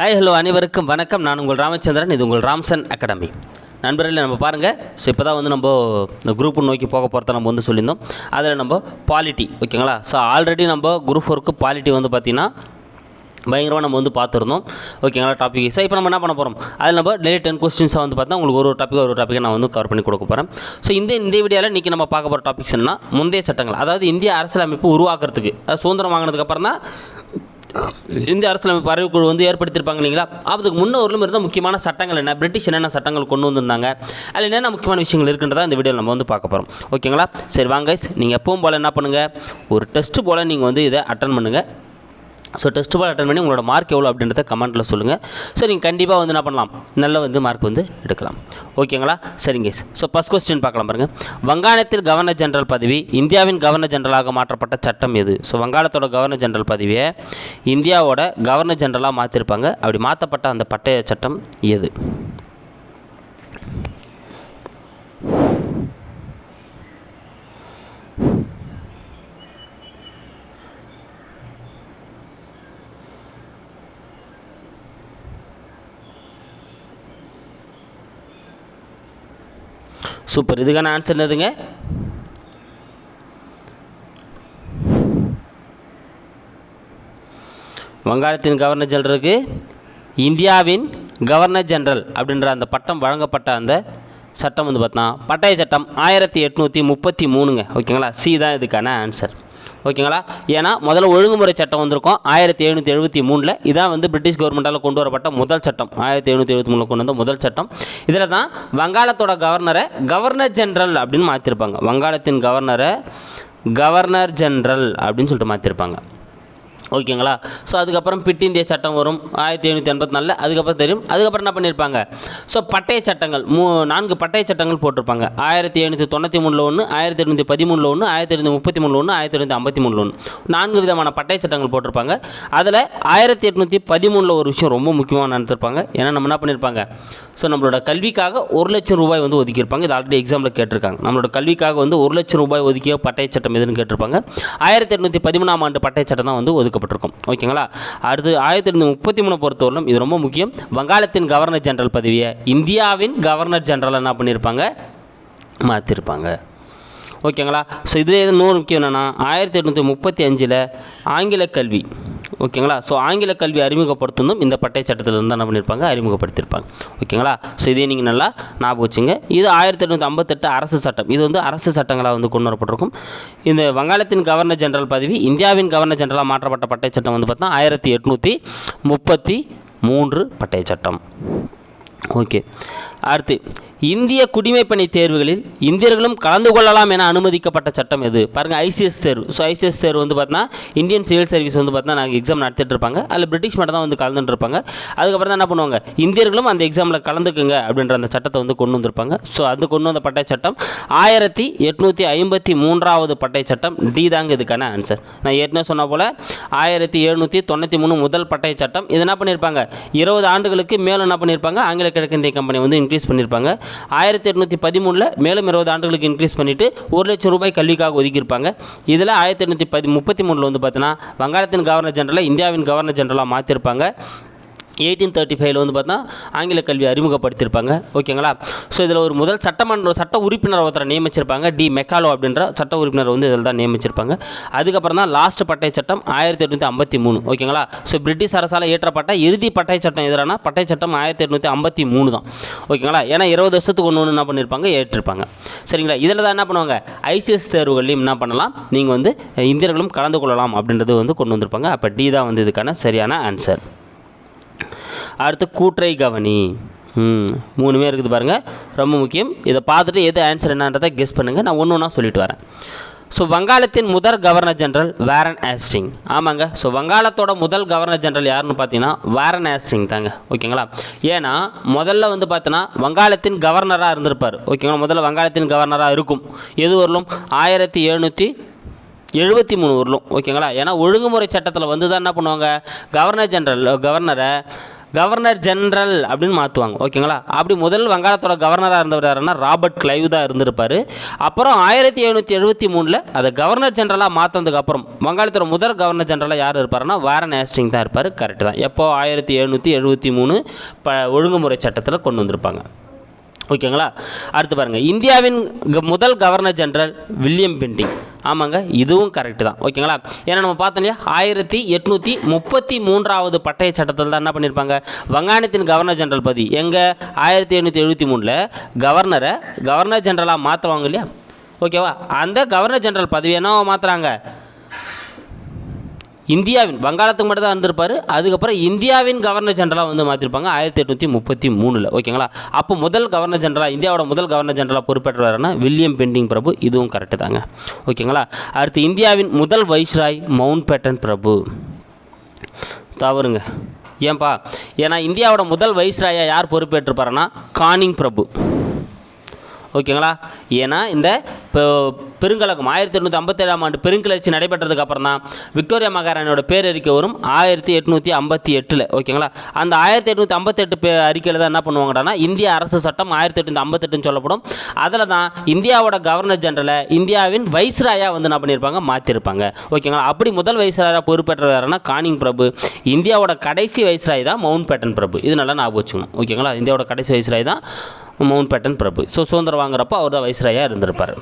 Hi hello அனைவருக்கும் வணக்கம். நான் உங்கள் ராமச்சந்திரன் இது உங்கள் ராம்சன் அகாடமி. நண்பர்களே நம்ம பாருங்கள் ஸோ இப்போ தான் வந்து நம்ம இந்த குரூப் நோக்கி போக போகிறத நம்ம வந்து சொல்லியிருந்தோம். அதில் நம்ம பாலிட்டி ஓகேங்களா? ஸோ ஆல்ரெடி நம்ம குரூப் ஃபோருக்கு பாலிட்டி வந்து பார்த்திங்கன்னா பயங்கரமாக நம்ம வந்து பார்த்துருந்தோம். ஓகேங்களா டாபிக் ஸோ இப்போ நம்ம என்ன பண்ண போகிறோம் அதில் நம்ம டெய்லி டென் கொஸ்டின்ஸாக வந்து பார்த்தா உங்களுக்கு ஒரு ஒரு டாபிக் ஒரு டாப்பிக்கை நான் வந்து கவர் பண்ணி கொடுக்க போகிறேன் ஸோ இந்த இந்த வீடியோவில் இன்றைக்கி நம்ம பார்க்க போகிற டாபிக்ஸ் என்ன முந்தைய சட்டங்கள். அதாவது இந்திய அரசியலமைப்பு உருவாக்குறதுக்கு சுதந்திரம் வாங்கினதுக்கப்புறம் தான் இந்திய அரசியலமைப்பு அறிவுக்குழு வந்து ஏற்படுத்தியிருப்பாங்க இல்லைங்களா? அதுக்கு முன்னோரிலும் இருந்த முக்கியமான சட்டங்கள் என்ன? பிரிட்டிஷ் என்னென்ன சட்டங்கள் கொண்டு வந்திருந்தாங்க? அதில் என்னென்ன முக்கியமான விஷயங்கள் இருக்குன்றதா இந்த வீடியோவில் நம்ம வந்து பார்க்க போகிறோம் ஓகேங்களா? சரி வாங்க நீங்கள் எப்பவும் போல் என்ன பண்ணுங்கள் ஒரு டெஸ்ட்டு போல் நீங்கள் வந்து இதை அட்டன் பண்ணுங்கள் ஸோ டெஸ்ட் பால் அட்டன் பண்ணி உங்களோட மார்க் எவ்வளோ அப்படின்றத கமெண்ட்டில் சொல்லுங்கள் ஸோ நீங்கள் கண்டிப்பாக வந்து என்ன பண்ணலாம்? நல்ல வந்து மார்க் வந்து எடுக்கலாம். ஓகேங்களா சரிங்க ஸோ ஃபஸ்ட் கொஸ்டின் பார்க்கலாம் பாருங்கள் வங்காளத்தில் கவர்னர் ஜெனரல் பதவி இந்தியாவின் கவர்னர் ஜெனரலாக மாற்றப்பட்ட சட்டம் எது? ஸோ வங்காளத்தோட கவர்னர் ஜெனரல் பதவியை இந்தியாவோட கவர்னர் ஜெனரலாக மாற்றிருப்பாங்க அப்படி மாற்றப்பட்ட அந்த பட்டய சட்டம் எது? சூப்பர். இதுக்கான ஆன்சர் என்னதுங்க? வங்காளத்தின் கவர்னர் ஜெனரலுக்கு இந்தியாவின் கவர்னர் ஜெனரல் அப்படின்ற அந்த பட்டம் வழங்கப்பட்ட அந்த சட்டம் வந்து பார்த்தா பட்டய சட்டம் ஆயிரத்தி எட்நூற்றி முப்பத்தி மூணுங்க. ஓகேங்களா? சி தான் இதுக்கான ஆன்சர் ஓகேங்களா? ஏன்னா முதல்ல ஒழுங்குமுறை சட்டம் வந்திருக்கும். ஆயிரத்தி எழுநூற்றி எழுபத்தி மூணில் இதான் வந்து பிரிட்டிஷ் கவர்மெண்டால் கொண்டு வரப்பட்ட முதல் சட்டம். ஆயிரத்தி எழுநூற்றி எழுபத்தி மூணில் கொண்டு வந்த முதல் சட்டம். இதில் தான் வங்காளத்தோட கவர்னரை கவர்னர் ஜென்ரல் அப்படின்னு மாற்றிருப்பாங்க வங்காளத்தின் கவர்னரை கவர்னர் ஜென்ரல் அப்படின்னு சொல்லிட்டு மாற்றிருப்பாங்க ஓகேங்களா? ஸோ அதுக்கப்புறம் பிட் இந்திய சட்டம் வரும் ஆயிரத்தி எழுநூற்றி எண்பத்தி நாலில். அதுக்கப்புறம் தெரியும். அதுக்கப்புறம் என்ன பண்ணியிருப்பாங்க ஸோ பட்டய சட்டங்கள் மூ நான்கு பட்டய சட்டங்கள் போட்டிருப்பாங்க. ஆயிரத்தி எழுநூற்றி தொண்ணூற்றி மூணில் ஒன்று ஆயிரத்தி எழுநூற்றி பதிமூணில் ஒன்று ஆயிரத்தி எழுநூற்றி முப்பத்தி மூணில் ஒன்று ஆயிரத்தி எழுநூற்றி ஐம்பத்தி மூணில் ஒன்று நான்கு விதமான பட்டய சட்டங்கள் போட்டிருப்பாங்க. அதில் ஆயிரத்தி எட்நூற்றி பதிமூணில் ஒரு விஷயம் ரொம்ப முக்கியமாக நடந்திருப்பாங்க. ஏன்னா நம்ம என்ன பண்ணியிருப்பாங்க ஸோ நம்மளோட கல்விக்காக ஒரு லட்சம் ரூபாய் வந்து ஒதுக்கியிருப்பாங்க. இது ஆல்ரெடி எக்ஸாமில் கேட்டிருக்காங்க. நம்மளோட கல்விக்காக வந்து ஒரு லட்சம் ரூபாய் ஒதுக்கிய பட்டய சட்டம் எதுன்னு கேட்டிருப்பாங்க. ஆயிரத்தி எட்நூற்றி பதிமூணாம் ஆண்டு பட்டய சட்டம் தான் வந்து கொடுக்கப்பட்டிருக்கும் ஓகேங்களா? அடுத்து ஆயிரத்தி எட்நூற்றி முப்பத்தி மூணு பொறுத்தவரையிலும் இது ரொம்ப முக்கியம். வங்காளத்தின் கவர்னர் ஜெனரல் பதவியை இந்தியாவின் கவர்னர் ஜெனரல் என்ன பண்ணியிருப்பாங்க? மாற்றிருப்பாங்க ஓகேங்களா? ஸோ இதில் இன்னொரு முக்கியம் என்னென்னா ஆயிரத்தி எட்நூற்றி முப்பத்தி அஞ்சில் ஆங்கில கல்வி ஓகேங்களா? ஸோ ஆங்கில கல்வி அறிமுகப்படுத்தணும் இந்த பட்டை சட்டத்தில் இருந்து என்ன பண்ணியிருப்பாங்க அறிமுகப்படுத்தியிருப்பாங்க ஓகேங்களா? ஸோ இதே நீங்கள் நல்லா ஞாபகம் வச்சுங்க. இது ஆயிரத்தி எட்நூற்றி ஐம்பத்தெட்டு அரசு சட்டம். இது வந்து அரசு சட்டங்களாக வந்து கொண்டு வரப்பட்டிருக்கும். இந்த வங்காளத்தின் கவர்னர் ஜெனரல் பதவி இந்தியாவின் கவர்னர் ஜெனரலாக மாற்றப்பட்ட பட்டை சட்டம் வந்து பார்த்தா ஆயிரத்தி எட்நூற்றி முப்பத்தி மூன்று பட்டை சட்டம். ஓகே. அடுத்து இந்திய குடிமைப்பணி தேர்வுகளில் இந்தியர்களும் கலந்து கொள்ளலாம் என அனுமதிக்கப்பட்ட சட்டம் எது? பாருங்கள் ஐசிஎஸ் தேர்வு. ஸோ ஐசிஎஸ் தேர்வு வந்து பார்த்தீங்கன்னா இந்தியன் சிவில் சர்வீஸ் வந்து பார்த்தீங்கன்னா நாங்கள் எக்ஸாம் நடத்திட்டு இருப்பாங்க. அதில் பிரிட்டிஷ் மட்டும் தான் வந்து கலந்துட்டு இருப்பாங்க. அதுக்கப்புறம் தான் என்ன பண்ணுவாங்க? இந்தியர்களும் அந்த எக்ஸாமில் கலந்துக்குங்க அப்படின்ற அந்த சட்டத்தை வந்து கொண்டு வந்திருப்பாங்க. ஸோ அது கொண்டு வந்த பட்டய சட்டம் ஆயிரத்தி எட்நூற்றி ஐம்பத்தி மூன்றாவது பட்டை சட்டம். டி தாங்க இதுக்கான ஆன்சர் நான் ஏற்கனவே சொன்ன போல் ஆயிரத்தி எழுநூற்றி தொண்ணூற்றி மூணு முதல் பட்டை சட்டம். இது என்ன பண்ணியிருப்பாங்க இருபது ஆண்டுகளுக்கு மேலும் என்ன பண்ணியிருப்பாங்க ஆங்கில கிழக்கிந்திய கம்பெனி வந்து இன்க்ரீஸ் பண்ணியிருப்பாங்க ஆயிரத்தி எட்நூற்றி பதிமூணில் மேலும் இருபது ஆண்டுகளுக்கு இன்க்ரீஸ் பண்ணிவிட்டு ஒரு லட்சம் ரூபாய் கல்விக்காக ஒதுக்கியிருப்பாங்க. இதில் ஆயிரத்தி எட்நூற்றி பதி முப்பத்தி மூணில் வந்து பார்த்தீங்கன்னா வங்காளத்தின் கவர்னர் ஜெனரலை இந்தியாவின் கவர்னர் ஜெனரலாக மாற்றிருப்பாங்க எயிட்டீன் தேர்ட்டி ஃபைவ்ல வந்து பார்த்தா ஆங்கில கல்வி அறிமுகப்படுத்தியிருப்பாங்க. ஓகேங்களா? ஸோ இதில் ஒரு முதல் சட்டமன்ற சட்ட உறுப்பினர் ஒருத்தரை நியமிச்சிருப்பாங்க. டி. மெக்காலோ அப்படின்ற சட்ட உறுப்பினர் வந்து இதில் தான் நியமிச்சிருப்பாங்க. அதுக்கப்புறம் தான் லாஸ்ட் பட்டை சட்டம் ஆயிரத்தி எட்நூற்றி ஐம்பத்தி மூணு. ஓகேங்களா? ஸோ பிரிட்டிஷ் அரசால் இயற்றப்பட்ட இறுதி பட்டை சட்டம் எதிரான பட்டை சட்டம் ஆயிரத்தி எட்நூற்றி ஐம்பத்தி மூணு தான். ஓகேங்களா? ஏன்னா இருபது வருஷத்துக்கு ஒன்று ஒன்று என்ன பண்ணியிருப்பாங்க? ஏற்றிருப்பாங்க. சரிங்களா? இதில் தான் என்ன பண்ணுவாங்க? ஐசிஎஸ் தேர்வுகள்லையும் என்ன பண்ணலாம்? நீங்கள் வந்து இந்தியர்களும் கலந்து கொள்ளலாம் அப்படின்றது வந்து கொண்டு வந்திருப்பாங்க. அப்போ டி தான் வந்து இதுக்கான சரியான ஆன்சர் அடுத்து கூற்றை கவனி. ம் மூணுமே இருக்குது பாருங்கள் ரொம்ப முக்கியம். இதை பார்த்துட்டு எது ஆன்சர் என்னன்றதை கெஸ் பண்ணுங்கள் நான் ஒன்று ஒன்றா சொல்லிட்டு வரேன். ஸோ வங்காளத்தின் முதல் கவர்னர் ஜெனரல் வேரன் ஆஸ்டிங் ஆமாங்க. ஸோ வங்காளத்தோட முதல் கவர்னர் ஜெனரல் யாருன்னு பார்த்தீங்கன்னா வேரன் ஆஸ்டிங் தாங்க. ஓகேங்களா? ஏன்னா முதல்ல வந்து பார்த்தீங்கன்னா வங்காளத்தின் கவர்னராக இருந்திருப்பார். ஓகேங்களா? முதல்ல வங்காளத்தின் கவர்னராக இருக்கும். எது வரலும்? ஆயிரத்தி எழுநூற்றி எழுபத்தி மூணு வரலும் ஓகேங்களா? ஏன்னா ஒழுங்குமுறை சட்டத்தில் வந்து தான் என்ன பண்ணுவாங்க? கவர்னர் ஜெனரல் கவர்னரை கவர்னர் ஜென்ரல் அப்படின்னு மாற்றுவாங்க ஓகேங்களா? அப்படி முதல் வங்காளத்தோட கவர்னராக இருந்தவர் யாருன்னா ராபர்ட் கிளைவ் தான் இருந்திருப்பார். அப்புறம் ஆயிரத்தி எழுநூற்றி எழுபத்தி மூணில் அதை கவர்னர் ஜென்ரலாக மாற்றினதுக்கப்புறம் வங்காளத்தோட முதல் கவர்னர் ஜென்ரலாக யார் இருப்பாருன்னா வாரன் ஹேஸ்டிங் தான் இருப்பார் கரெக்டு தான். எப்போ? ஆயிரத்தி எழுநூற்றி எழுபத்தி மூணு ப ஒழுங்குமுறை சட்டத்தில் கொண்டு வந்திருப்பாங்க. ஓகேங்களா? அடுத்து பாருங்கள் இந்தியாவின் க- முதல் கவர்னர் ஜென்ரல் வில்லியம் பெண்டிங். ஆமாங்க இதுவும் கரெக்டு தான். ஓகேங்களா? ஏன்னா நம்ம பார்த்தோம் இல்லையா ஆயிரத்தி எட்நூற்றி முப்பத்தி மூன்றாவது பட்டய சட்டத்தில் தான் என்ன பண்ணியிருப்பாங்க வங்காணத்தின் கவர்னர் ஜெனரல் பதி. எங்கே? ஆயிரத்தி எண்ணூற்றி எழுபத்தி மூணில் கவர்னரை கவர்னர் ஜெனரலாக மாற்றுவாங்க இல்லையா? ஓகேவா? அந்த கவர்னர் ஜெனரல் பதவி என்னவோ மாற்றுறாங்க இந்தியாவின் வங்காளத்துக்கு மட்டும் தான் இருந்திருப்பார் அதுக்கப்புறம் இந்தியாவின் கவர்னர் ஜெனரலாக வந்து மாற்றிருப்பாங்க ஆயிரத்தி எட்நூற்றி முப்பத்தி மூணில். ஓகேங்களா? அப்போ முதல் கவர்னர் ஜெனரலாக இந்தியாவோட முதல் கவர்னர் ஜெனரலாக பொறுப்பேற்றுவார்னா வில்லியம் பெண்டிங் பிரபு இதுவும் கரெக்டு தாங்க. ஓகேங்களா? அடுத்து இந்தியாவின் முதல் வைஸ்ராய் மவுண்ட் பேட்டன் பிரபு. தவறுங்க. ஏன்பா? ஏன்னா இந்தியாவோட முதல் வைஸ்ராயாக யார் பொறுப்பேற்றிருப்பாருன்னா கானிங் பிரபு. ஓகேங்களா? ஏன்னா இந்த இப்போ பெருங்கலகம் ஆயிரத்தி எட்நூற்றி ஐம்பத்தேழாம் ஆண்டு பெருங்கிளர்ச்சி நடைபெற்றதுக்கு அப்புறம் தான் விக்டோரியா மகாராணியோட பேரறிக்கை வரும் ஆயிரத்தி எட்நூற்றி ஐம்பத்தி எட்டில் ஓகேங்களா? அந்த ஆயிரத்தி எட்நூற்றி ஐம்பத்தெட்டு பே அறிக்கையில் தான் என்ன பண்ணுவாங்கன்னா இந்திய அரசு சட்டம் ஆயிரத்தி எட்நூற்றி ஐம்பத்தெட்டுன்னு சொல்லப்படும். அதில் தான் இந்தியாவோட கவர்னர் ஜெனரலை இந்தியாவின் வைஸ்ராயாக வந்து என்ன பண்ணியிருப்பாங்க? மாற்றிருப்பாங்க ஓகேங்களா? அப்படி முதல் வைஸ்ராயாக பொறுப்பேற்றவர் யாருன்னா கானிங் பிரபு. இந்தியாவோட கடைசி வைஸ்ராய் தான் மவுண்ட் பேட்டன் பிரபு. இது நல்லா ஞாபகம் வச்சுக்கணும். ஓகேங்களா? இந்தியாவோட கடைசி வைஸ்ராய் தான் மவுண்ட் பேட்டன் பிரபு. ஸோ சுதந்திரம் வாங்குறப்போ அவர் தான் வைஸ்ராயாக இருந்திருப்பார்.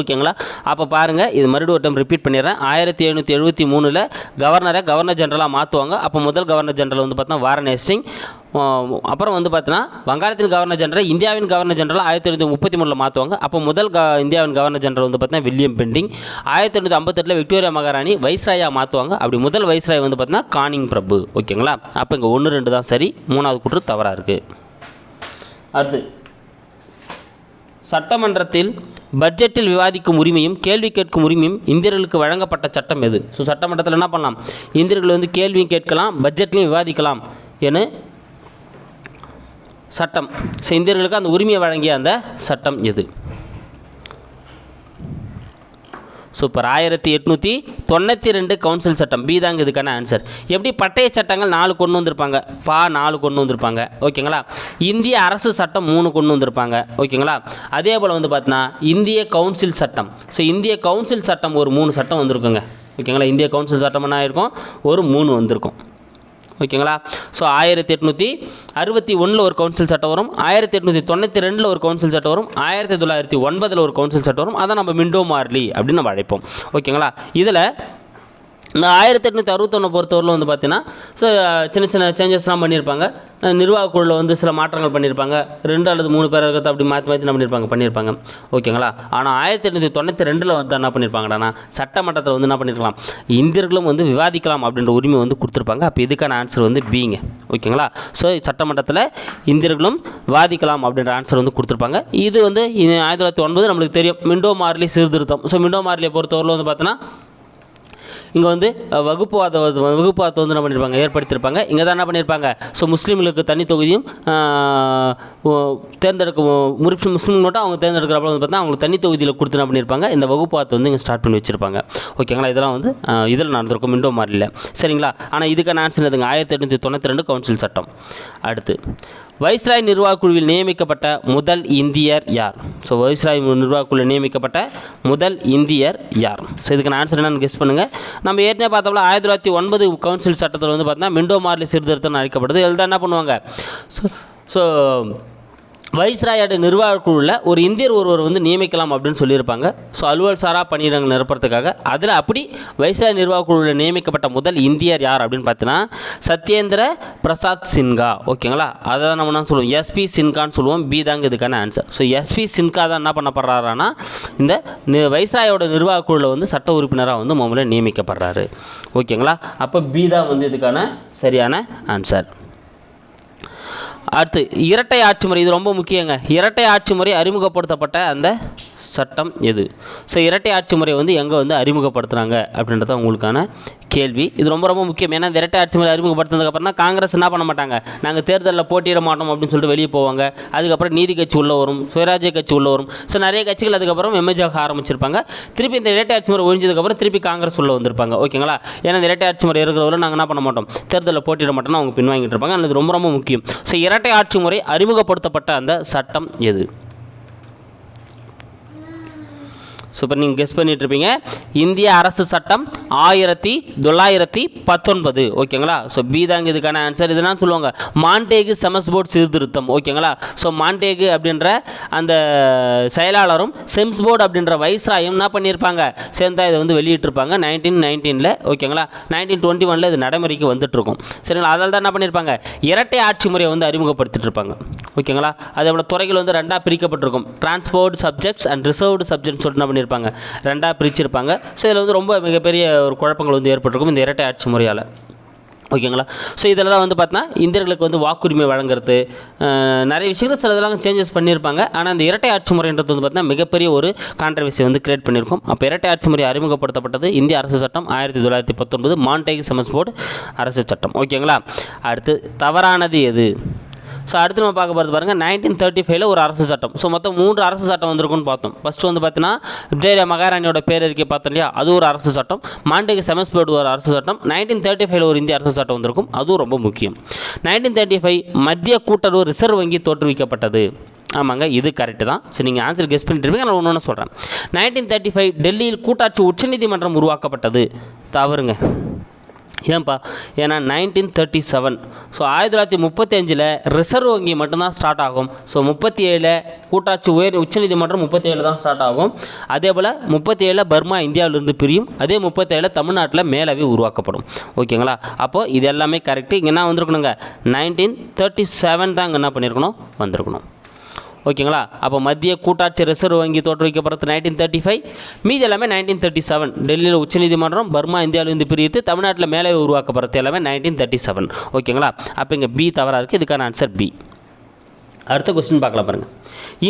ஓகேங்களா? அப்போ பாருங்கள் இது மறுபடியும் ஒரு டைம் ரிப்பீட் பண்ணிடுறேன். ஆயிரத்தி எழுநூற்றி எழுபத்தி மூணில் கவர்னரை கவர்னர் ஜென்ரலாக மாற்றுவாங்க அப்போ முதல் கவர்னர் ஜென்ரல் வந்து பார்த்தா வாரன் அப்புறம் வந்து பார்த்தீங்கன்னா வங்காளத்தின் கவர்னர் ஜெனரல் இந்தியாவின் கவர்னர் ஜெனரல் ஆயிரத்தி எழுநூற்றி முப்பத்தி மூணில் மாற்றுவாங்க அப்போ முதல் க இந்தியாவின் கவர்னர் ஜெனரல் வந்து பார்த்தீங்கன்னா வில்லியம் பெண்டிங். ஆயிரத்தி எண்ணூற்றி ஐம்பத்தெட்டில் விக்டோரியா மகாராணி வைஸ்ராயா மாற்றுவாங்க அப்படி முதல் வைஸ்ராய் வந்து பார்த்தீங்கன்னா கானிங் பிரபு. ஓகேங்களா? அப்போ இங்கே ஒன்று ரெண்டு தான் சரி. மூணாவது கூற்று தவறாக இருக்குது அடுத்து. சட்டமன்றத்தில் பட்ஜெட்டில் விவாதிக்கும் உரிமையும் கேள்வி கேட்கும் உரிமையும் இந்தியர்களுக்கு வழங்கப்பட்ட சட்டம் எது? ஸோ சட்டமன்றத்தில் என்ன பண்ணலாம்? இந்தியர்கள் வந்து கேள்வியும் கேட்கலாம் பட்ஜெட்லையும் விவாதிக்கலாம் என சட்டம். ஸோ இந்தியர்களுக்கு அந்த உரிமையை வழங்கிய அந்த சட்டம் எது? சூப்பர். ஆயிரத்தி எட்நூற்றி தொண்ணூற்றி ரெண்டு கவுன்சில் சட்டம். பி தாங்க இதுக்கான ஆன்சர் எப்படி பட்டய சட்டங்கள் நாலு கொண்டு வந்திருப்பாங்க? பா நாலு கொண்டு வந்திருப்பாங்க. ஓகேங்களா? இந்திய அரசு சட்டம் மூணு கொண்டு வந்திருப்பாங்க. ஓகேங்களா? அதே போல் வந்து பார்த்தீங்கன்னா இந்திய கவுன்சில் சட்டம். ஸோ இந்திய கவுன்சில் சட்டம் ஒரு மூணு சட்டம் வந்திருக்குங்க. ஓகேங்களா? இந்திய கவுன்சில் சட்டம் என்ன ஆயிருக்கும்? ஒரு மூணு வந்திருக்கும். ஓகேங்களா? ஸோ ஆயிரத்தி எட்நூற்றி அறுபத்தி ஒன்றில் ஒரு கவுன்சில் சட்டம் வரும். ஆயிரத்தி எட்நூற்றி தொண்ணூற்றி ரெண்டில் ஒரு கவுன்சில் சட்டம் வரும். ஆயிரத்தி தொள்ளாயிரத்தி ஒன்பதில் ஒரு கவுன்சில் சட்டம் வரும். அதை நம்ம மிண்டோ மார்லி அப்படின்னு நம்ம அழைப்போம். ஓகேங்களா? இதில் இந்த ஆயிரத்தி எட்நூற்றி அறுபத்தொன்று பொறுத்தவரையில் வந்து பார்த்தீங்கன்னா ஸோ சின்ன சின்ன சேஞ்சஸ்லாம் பண்ணியிருப்பாங்க. நிர்வாக குழுவில் வந்து சில மாற்றங்கள் பண்ணியிருப்பாங்க. ரெண்டு அல்லது மூணு பேர் இருக்கிறத அப்படி மாற்றி மாற்றி என்ன பண்ணியிருப்பாங்க? பண்ணியிருப்பாங்க. ஓகேங்களா ஆனால் ஆயிரத்தி எட்நூற்றி தொண்ணூற்றி ரெண்டில் வந்து என்ன பண்ணியிருப்பாங்கடானா சட்டமன்றத்தில் வந்து என்ன பண்ணியிருக்கலாம்? இந்தியர்களும் வந்து விவாதிக்கலாம் அப்படின்ற உரிமை வந்து கொடுத்துருப்பாங்க. அப்போ இதுக்கான ஆன்சர் வந்து பீங்க ஓகேங்களா ஸோ சட்டமன்றத்தில் இந்தியர்களும் விவாதிக்கலாம் அப்படின்ற ஆன்சர் வந்து கொடுத்துருப்பாங்க. இது வந்து இது ஆயிரத்தி தொள்ளாயிரத்தி ஒன்பது நம்மளுக்கு தெரியும். மிண்டோ மார்லி சீர்திருத்தம். ஸோ மிண்டோ மார்லியை பொறுத்தவரையில் வந்து பார்த்தோன்னா இங்கே வந்து வகுப்புவாத வகுப்புவாதத்தை வந்து என்ன பண்ணியிருப்பாங்க ஏற்படுத்தியிருப்பாங்க இங்கே தான் என்ன பண்ணியிருப்பாங்க ஸோ முஸ்லீம்களுக்கு தனி தொகுதியும் தேர்ந்தெடுக்க முறிப்பு முஸ்லீம் மட்டும் அவங்க தேர்ந்தெடுக்கிறப்ப வந்து பார்த்தா அவங்களுக்கு தனி தொகுதியில் கொடுத்து என்ன பண்ணியிருப்பாங்க இந்த வகுப்புவாதத்தை வந்து இங்கே ஸ்டார்ட் பண்ணி வச்சுருப்பாங்க. ஓகேங்களா இதெல்லாம் வந்து இதில் நடந்திருக்கும். மிண்டோ மாறியில் சரிங்களா? ஆனால் இதுக்கான ஆன்சர் எதுங்க ஆயிரத்தி எட்நூற்றி தொண்ணூற்றி ரெண்டு கவுன்சில் சட்டம். அடுத்து வைஸ்ராய் நிர்வாகக்குழுவில் நியமிக்கப்பட்ட முதல் இந்தியர் யார்? ஸோ வைஸ்ராய் நிர்வாகக்குழுவில் நியமிக்கப்பட்ட முதல் இந்தியர் யார்? ஸோ இதுக்கான ஆன்சர் என்னன்னு கெஸ் பண்ணுங்கள் நம்ம ஏற்கனவே பார்த்தோம்ல ஆயிரத்தி தொள்ளாயிரத்தி ஒன்பது கவுன்சில் சட்டத்தில் வந்து பார்த்தீங்கன்னா மிண்டோ மார்லி சீர்திருத்தம் அழைக்கப்படுது இதில் தான் என்ன பண்ணுவாங்க? ஸோ ஸோ வைஸ்ராயோட நிர்வாக குழுவில் ஒரு இந்தியர் ஒருவர் வந்து நியமிக்கலாம் அப்படின்னு சொல்லியிருப்பாங்க. ஸோ அலுவல் சாரா பணியிடங்கள் நிரப்புறதுக்காக அதில் அப்படி வைஸ்ராய் நிர்வாக குழுவில் நியமிக்கப்பட்ட முதல் இந்தியர் யார் அப்படின்னு பார்த்தீங்கன்னா சத்யேந்திர பிரசாத் சின்ஹா. ஓகேங்களா அதை தான் நம்ம என்ன சொல்லுவோம்? எஸ்பி சின்கான்னு சொல்லுவோம். பி தாங்க இதுக்கான ஆன்சர் ஸோ எஸ்பி சின்ஹா தான் என்ன பண்ணப்படுறாருன்னா இந்த வைஸ்ராயோட நிர்வாக குழுவில் வந்து சட்ட உறுப்பினராக வந்து முதல்ல நியமிக்கப்படுறாரு. ஓகேங்களா அப்போ பி தான் வந்து இதுக்கான சரியான ஆன்சர் அடுத்து இரட்டை ஆட்சி முறை இது ரொம்ப முக்கியங்க. இரட்டை ஆட்சி முறை அறிமுகப்படுத்தப்பட்ட அந்த சட்டம் எது? ஸோ இரட்டை ஆட்சி முறை வந்து எங்கே வந்து அறிமுகப்படுத்துகிறாங்க அப்படின்றத உங்களுக்கான கேள்வி. இது ரொம்ப ரொம்ப முக்கியம். ஏன்னா இந்த இரட்டை ஆட்சி முறை அறிமுகப்படுத்தினதுக்கப்புறம் தான் காங்கிரஸ் என்ன பண்ண மாட்டாங்க? நாங்கள் தேர்தலில் போட்டியிட மாட்டோம் அப்படின்னு சொல்லிட்டு வெளியே போவாங்க. அதுக்கப்புறம் நீதி கட்சி உள்ள வரும் சுயராஜ்ய கட்சி உள்ள வரும். ஸோ நிறைய கட்சிகள் அதுக்கப்புறம் எம்ஏஜ் ஆரம்பிச்சிருப்பாங்க. திருப்பி இந்த இரட்டை ஆட்சி முறை ஒழிஞ்சதுக்கப்புறம் திருப்பி காங்கிரஸ் உள்ளே வந்திருப்பாங்க. ஓகேங்களா? ஏன்னா இந்த இரட்டை ஆட்சி முறை இருக்கிறவரை நாங்கள் என்ன பண்ண மாட்டோம்? தேர்தலில் போட்டியிட மாட்டோம்னா அவங்க பின்வாங்கிட்டு இருப்பாங்க. அது ரொம்ப ரொம்ப முக்கியம். ஸோ இரட்டை ஆட்சி முறை அறிமுகப்படுத்தப்பட்ட அந்த சட்டம் எது? சூப்பர் நீங்கள் கெஸ் பண்ணிகிட்ருப்பீங்க இந்திய அரசு சட்டம் ஆயிரத்தி தொள்ளாயிரத்தி பத்தொன்பது. ஓகேங்களா? ஸோ பி தாங்க இதுக்கான ஆன்சர் இதெல்லாம் சொல்லுவாங்க. மாண்டேகு செமஸ்போர்ட் சீர்திருத்தம். ஓகேங்களா? ஸோ மாண்டேகு அப்படின்ற அந்த செயலாளரும் செம்ஸ் போர்டு அப்படின்ற வைஸ்ராயும் என்ன பண்ணியிருப்பாங்க? சேர்ந்தால் இதை வந்து வெளியிட்டிருப்பாங்க. நைன்டீன் நைன்டீனில் ஓகேங்களா? நைன்டீன் டுவெண்ட்டி ஒனில் இது நடைமுறைக்கு வந்துட்டுருக்கும். சரிங்களா? அதால் தான் என்ன பண்ணியிருப்பாங்க? இரட்டை ஆட்சி முறையை வந்து அறிமுகப்படுத்திட்டு இருப்பாங்க ஓகேங்களா? அதே போல் துறைகள் வந்து ரெண்டாக பிரிக்கப்பட்டிருக்கும். Transport subjects and reserved subject சொல்லிட்டு என்ன பண்ணியிருப்பாங்க? ரெண்டாக பிரிச்சிருப்பாங்க. ஸோ இதில் வந்து ரொம்ப மிகப்பெரிய ஒரு குழப்பங்கள் வந்து ஏற்பட்டிருக்கும் இந்த இரட்டை ஆட்சி முறையால். ஓகேங்களா? ஸோ இதில் தான் வந்து பார்த்தீங்கன்னா இந்தியர்களுக்கு வந்து வாக்குரிமை வழங்குறது நிறைய விஷயங்கள் சில இதெல்லாம் சேஞ்சஸ் பண்ணியிருப்பாங்க. ஆனால் இந்த இரட்டை ஆட்சி முறைன்றது வந்து பார்த்தீங்கன்னா மிகப்பெரிய ஒரு கான்ட்ரவர்சி வந்து கிரியேட் பண்ணியிருக்கும். அப்போ இரட்டை ஆட்சி முறை அறிமுகப்படுத்தப்பட்டது இந்திய அரசு சட்டம் ஆயிரத்தி தொள்ளாயிரத்தி பத்தொன்பது மாண்டேக் செமஸ் போர்டு அரசு சட்டம். ஓகேங்களா? அடுத்து தவறானது எது? ஸோ அடுத்து நம்ம பார்க்க போகிறது பாருங்கள் நைன்டீன் தேர்ட்டி ஃபைவ்ல ஒரு அரசு சட்டம். ஸோ மொத்தம் மூன்று அரசு சட்டம் வந்திருக்குன்னு பார்த்தோம். ஃபஸ்ட்டு வந்து பார்த்தீங்கன்னா விக்டோரியா மகாராணியோட பேரறிக்கை பார்த்தோம் இல்லையா? அது ஒரு அரசு சட்டம். மாண்டேக்கு செமஸ் போர்டு ஒரு அரசு சட்டம். நைன்டீன் தேர்ட்டி ஃபைவ்ல ஒரு இந்திய அரசு சட்டம் வந்திருக்கும். அதுவும் ரொம்ப முக்கியம். நைன்டீன் தேர்ட்டி ஃபைவ் மத்திய கூட்டுறவு ரிசர்வ் வங்கி தோற்றுவிக்கப்பட்டது. ஆமாங்க இது கரெக்டு தான். ஸோ நீங்கள் ஆன்சர் கெஸ் பண்ணிட்டுருப்பீங்க நான் ஒன்று ஒன்று சொல்கிறேன் நைன்டீன் தேர்ட்டி ஃபைவ் டெல்லியில் கூட்டாட்சி உச்சநீதிமன்றம் உருவாக்கப்பட்டது. தவறுங்க. ஏன்பா? ஏன்னா நைன்டீன் தேர்ட்டி செவன் ஸோ ஆயிரத்தி தொள்ளாயிரத்தி முப்பத்தி அஞ்சில் ரிசர்வ் வங்கி மட்டும்தான் ஸ்டார்ட் ஆகும். ஸோ முப்பத்தி ஏழில் கூட்டாட்சி உயர் உச்சநீதிமன்றம் முப்பத்தி ஏழு தான் ஸ்டார்ட் ஆகும். அதே போல் முப்பத்தி ஏழில் பர்மா இந்தியாவிலிருந்து பிரியும். அதே முப்பத்தேழில் தமிழ்நாட்டில் மேலவே உருவாக்கப்படும். ஓகேங்களா? அப்போது இது எல்லாமே கரெக்டு இங்கே என்ன வந்திருக்கணுங்க. நைன்டீன் தேர்ட்டி செவன் தான் இங்கே என்ன பண்ணியிருக்கணும் வந்திருக்கணும். ஓகேங்களா? அப்போ மத்திய கூட்டாட்சி ரிசர்வ் வங்கி தோற்றுவிக்கப்படுறது நைன்டீன் தேர்ட்டி ஃபைவ் மீதி எல்லாமே நைன்டீன் தேர்ட்டி செவன் டெல்லியில் உச்சநீதிமன்றம் பர்மா இந்தியாவிலிருந்து பிரித்து தமிழ்நாட்டில் மேலே உருவாக்கப்படுறது எல்லாமே நைன்டீன் தேர்ட்டி செவன் ஓகேங்களா? அப்போ இங்கே பி தவறாக இருக்குது இதுக்கான ஆன்சர் பி அடுத்த கொஸ்டின் பார்க்கலாம் பாருங்கள்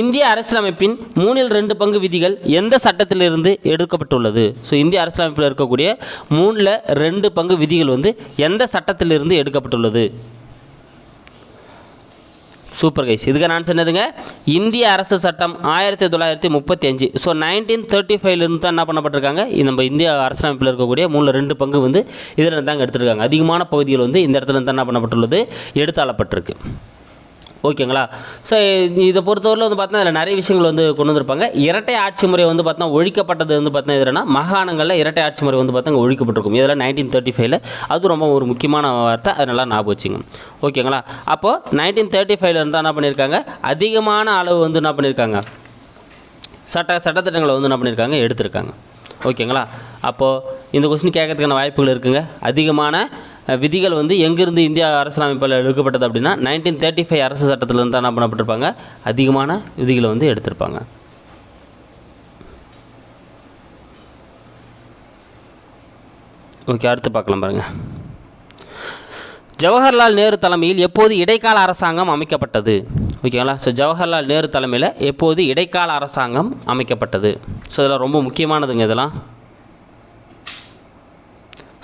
இந்திய அரசியலமைப்பின் மூணில் ரெண்டு பங்கு விதிகள் எந்த சட்டத்திலிருந்து எடுக்கப்பட்டுள்ளது? ஸோ இந்திய அரசியலமைப்பில் இருக்கக்கூடிய மூணில் ரெண்டு பங்கு விதிகள் வந்து எந்த சட்டத்திலிருந்து எடுக்கப்பட்டுள்ளது? சூப்பர் கைஸ் இதுக்கான ஆன்சர் என்னதுங்க இந்திய அரசு சட்டம் ஆயிரத்தி தொள்ளாயிரத்தி முப்பத்தி அஞ்சு. ஸோ நைன்டீன் தேர்ட்டி ஃபைவ்லேருந்து தான் என்ன பண்ணப்பட்டிருக்காங்க? நம்ம இந்திய அரசமைப்பில் இருக்கக்கூடிய மூணில் ரெண்டு பங்கு வந்து இதில் தாங்க எடுத்திருக்காங்க. அதிகமான பகுதிகள் வந்து இந்த இடத்துல இருந்து தான் என்ன பண்ணப்பட்டுள்ளது? எடுத்தாளப்பட்டிருக்கு. ஓகேங்களா? ஸோ இதை பொறுத்தவரையில் வந்து பார்த்தா இதில் நிறைய விஷயங்கள் வந்து கொண்டு வந்திருப்பாங்க. இரட்டை ஆட்சி முறை வந்து பார்த்தா ஒழிக்கப்பட்டது வந்து பார்த்தா எதுனா மாகாணங்களில் இரட்டை ஆட்சி முறை வந்து பார்த்தா ஒழிக்கப்பட்டிருக்கும். இதெல்லாம் நைன்டீன் தேர்ட்டி ஃபைவ்ல அது ரொம்ப ஒரு முக்கியமான வார்த்தை. அது நல்லா ஞாபகம் வச்சுங்க. ஓகேங்களா? அப்போது நைன்டீன் தேர்ட்டி ஃபைவ்ல இருந்தால் என்ன பண்ணியிருக்காங்க? அதிகமான அளவு வந்து என்ன பண்ணியிருக்காங்க? சட்ட சட்டத்திட்டங்களை வந்து என்ன பண்ணியிருக்காங்க? எடுத்திருக்காங்க. ஓகேங்களா? அப்போது இந்த கொஸ்டின் கேட்கறதுக்கான வாய்ப்புகள் இருக்குங்க. அதிகமான விதிகள் வந்து எங்கேருந்து இந்தியா அரசியலமைப்பில் எடுக்கப்பட்டது அப்படின்னா நைன்டீன் தேர்ட்டி ஃபைவ் அரசு சட்டத்திலேருந்து தான் என்ன பண்ணப்பட்டிருப்பாங்க? அதிகமான விதிகளை வந்து எடுத்திருப்பாங்க. ஓகே அடுத்து பார்க்கலாம் பாருங்கள் ஜவஹர்லால் நேரு தலைமையில் எப்போது இடைக்கால அரசாங்கம் அமைக்கப்பட்டது? ஓகேங்களா? ஸோ ஜவஹர்லால் நேரு தலைமையில் எப்போது இடைக்கால அரசாங்கம் அமைக்கப்பட்டது? ஸோ இதெல்லாம் ரொம்ப முக்கியமானதுங்க இதெல்லாம்.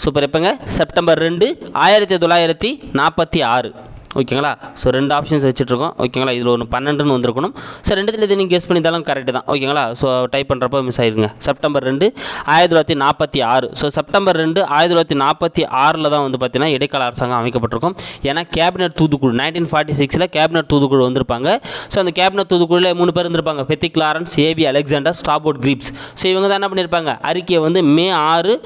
சூப்பர். எப்போங்க? செப்டம்பர் ரெண்டு ஆயிரத்தி தொள்ளாயிரத்தி நாற்பத்தி ஆறு. ஓகேங்களா? ஸோ ரெண்டு ஆப்ஷன்ஸ் வச்சுட்ருக்கோம். ஓகேங்களா? இதில் ஒன்று பன்னெண்டுன்னு வந்திருக்கணும். ஸோ ரெண்டுத்தில் இது நீங்கள் கெஸ் பண்ணியிருந்தாலும் கரெக்டு தான். ஓகேங்களா? ஸோ டைப் பண்ணுறப்போ மிஸ் ஆயிருங்க. செப்டம்பர் ரெண்டு ஆயிரத்தி தொள்ளாயிரத்தி நாற்பத்தி ஆறு. ஸோ செப்டம்பர் ரெண்டு ஆயிரத்தி தொள்ளாயிரத்தி நாற்பத்தி ஆறில் தான் வந்து பார்த்தீங்கன்னா இடைக்கால அரசாங்கம் அமைக்கப்பட்டிருக்கும். ஏன்னா கேபினட் தூதுக்குழு நைன்டீன் ஃபார்ட்டி சிக்ஸில் கேபினட் தூதுக்குழு வந்திருப்பாங்க. ஸோ அந்த கேபினட் தூதுக்குழுவில் மூணு பேர் இருந்திருப்பாங்க. Pethick Lawrence A V Alexander Stafford Cripps so இவங்க தான் என்ன பண்ணியிருப்பாங்க? அறிக்கையை வந்து மே ஆறு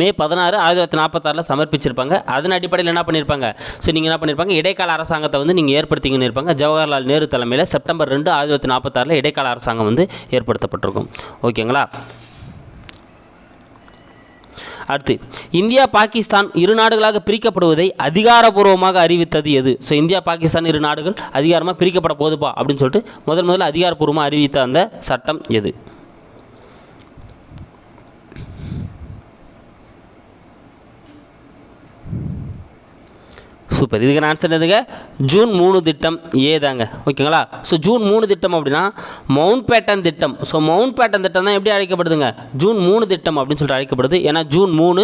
மே பதினாறு ஆயிரத்தி தொள்ளாயிரத்தி நாற்பத்தாறில் சமர்ப்பிச்சிருப்பாங்க. அதன் அடிப்படையில் என்ன பண்ணியிருப்பாங்க ஸோ நீங்கள் என்ன பண்ணியிருப்பாங்க இடைக்கால அரசாங்கத்தை வந்து நீங்கள் ஏற்படுத்திங்கன்னு இருப்பாங்க. ஜவஹர்லால் நேரு தலைமையில் செப்டம்பர் ரெண்டு ஆயிரத்தி தொள்ளாயிரத்தி நாற்பத்தாறில் இடைக்கால அரசாங்கம் வந்து ஏற்படுத்தப்பட்டிருக்கும். ஓகேங்களா? அடுத்து இந்தியா பாகிஸ்தான் இரு நாடுகளாக பிரிக்கப்படுவதை அதிகாரப்பூர்வமாக அறிவித்தது எது? ஸோ இந்தியா பாகிஸ்தான் இரு நாடுகள் அதிகாரமாக பிரிக்கப்பட போதுப்பா அப்படின்னு சொல்லிட்டு முதல் முதல்ல அதிகாரப்பூர்வமாக அறிவித்த அந்த சட்டம் எது? சூப்பர். இதுக்கு ஆன்சர் எதுங்க? ஜூன் மூணு திட்டம். ஏ தாங்க. ஓகேங்களா? ஸோ ஜூன் மூணு திட்டம் அப்படின்னா மவுண்ட் பேட்டன் திட்டம். ஸோ மவுண்ட் பேட்டன் திட்டம் தான் எப்படி அழைக்கப்படுதுங்க? ஜூன் மூணு திட்டம் அப்படின்னு சொல்லிட்டு அழைக்கப்படுது. ஏன்னா ஜூன் மூணு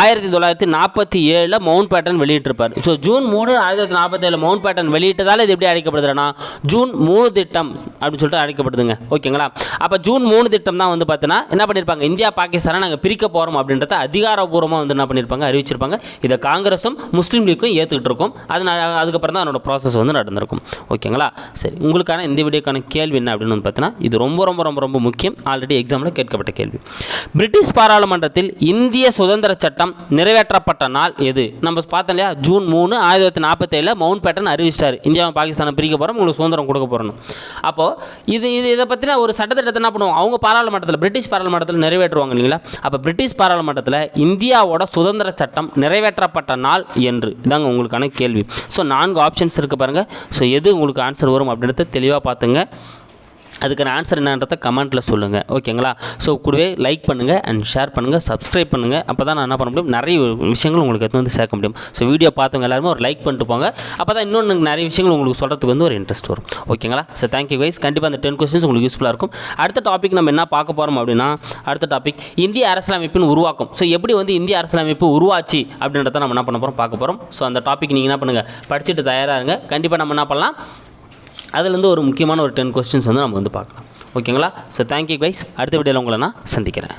ஆயிரத்தி தொள்ளாயிரத்தி நாற்பத்தி ஏழில் மவுண்ட் பேட்டன் வெளியிட்டிருப்பார். ஸோ ஜூன் மூணு ஆயிரத்தி தொள்ளாயிரத்தி நாற்பத்தி ஏழில் மவுண்ட் பேட்டன் வெளியிட்டதால் இது எப்படி அழைக்கப்படுதுன்னா ஜூன் மூணு திட்டம் அப்படின்னு சொல்லிட்டு அழைக்கப்படுதுங்க. ஓகேங்களா? அப்போ ஜூன் மூணு திட்டம் தான் வந்து பார்த்தீங்கன்னா என்ன பண்ணியிருப்பாங்க இந்தியா பாகிஸ்தானை நாங்கள் பிரிக்க போகிறோம் அப்படின்றத அதிகாரப்பூர்வமாக வந்து என்ன பண்ணியிருப்பாங்க அறிவிச்சிருப்பாங்க. இதை காங்கிரஸும் முஸ்லீம் லீக்கும் ஏற்றுக்கிட்டு இருக்கும் அது நான் அதுக்கப்புறம் தான் அதனோட ப்ராசஸ் வந்து நடந்திருக்கும். ஓகேங்களா? சரி உங்களுக்கான இந்த வீடியோக்கான கேள்வி என்ன அப்படின்னு வந்து பார்த்தீங்கன்னா இது ரொம்ப ரொம்ப ரொம்ப ரொம்ப முக்கியம். ஆல்ரெடி எக்ஸாமில் கேட்கப்பட்ட கேள்வி. பிரிட்டிஷ் பாராளுமன்றத்தில் இந்திய சுதந்திர சட்டம் நிறைவேற்றப்பட்ட நாள் எது? நம்ம பார்த்தோம் இல்லையா ஜூன் மூணு ஆயிரத்தி தொள்ளாயிரத்தி நாற்பத்தேழில் மவுண்ட் பேட்டன் அறிவிச்சிட்டார். இந்தியாவை பாகிஸ்தானை பிரிக்க போகிறோம் உங்களுக்கு சுதந்திரம் கொடுக்க போகிறோம் அப்போது இது இது இதை பற்றின ஒரு சட்டத்திட்டத்தை என்ன பண்ணுவோம் அவங்க பாராளுமன்றத்தில் பிரிட்டிஷ் பாராளுமன்றத்தில் நிறைவேற்றுவாங்க இல்லைங்களா? அப்போ பிரிட்டிஷ் பாராளுமன்றத்தில் இந்தியாவோட சுதந்திர சட்டம் நிறைவேற்றப்பட்ட நாள் என்று. இதாங்க உங்களுக்கான கேள்வி. ஸோ நான்கு ஆப்ஷன்ஸ் இருக்குது பாருங்கள் ஸோ எது உங்களுக்கு ஆன்சர் வரும் அப்படின்றத தெளிவாக பார்த்துங்க. அதுக்கான ஆன்சர் என்னன்றதை கமெண்ட்டில் சொல்லுங்கள் ஓகேங்களா ஸோ கூடவே லைக் பண்ணுங்கள் அண்ட் ஷேர் பண்ணுங்கள் சப்ஸ்கிரைப் பண்ணுங்கள் அப்போ தான் நான் என்ன பண்ண முடியும்? நிறைய விஷயங்கள் உங்களுக்கு எடுத்து வந்து சேர்க்க முடியும். ஸோ வீடியோ பார்த்தவங்க எல்லாருமே ஒரு லைக் பண்ணிட்டு போங்க. அப்போ தான் இன்னொன்று நிறைய விஷயங்கள் உங்களுக்கு சொல்கிறதுக்கு வந்து ஒரு இன்ட்ரெஸ்ட் வரும். ஓகேங்களா ஸோ தேங்க்யூ வைஸ் கண்டிப்பாக அந்த டென் கொஸ்டின்ஸ் உங்களுக்கு யூஸ்ஃபுல்லாக இருக்கும். அடுத்த டாபிக் நம்ம என்ன பார்க்க போகிறோம் அப்படின்னா அடுத்த டாபிக் இந்திய அரசியலமைப்பின் உருவாக்கம். ஸோ எப்படி வந்து இந்திய அரசியலமைப்பு உருவாச்சு அப்படின்றத நம்ம என்ன பண்ண போகிறோம் பார்க்க போகிறோம் ஸோ அந்த டாபிக் நீங்கள் என்ன பண்ணுங்கள் படிச்சுட்டு தயாராக இருங்க. கண்டிப்பாக நம்ம என்ன பண்ணலாம் அதுலேருந்து ஒரு முக்கியமான ஒரு டென் கொஸ்டின்ஸ் வந்து நம்ம வந்து பார்க்கலாம். ஓகேங்களா ஸோ தேங்க்யூ கைஸ் அடுத்த வீடியோவில் உங்களை நான் சந்திக்கிறேன்.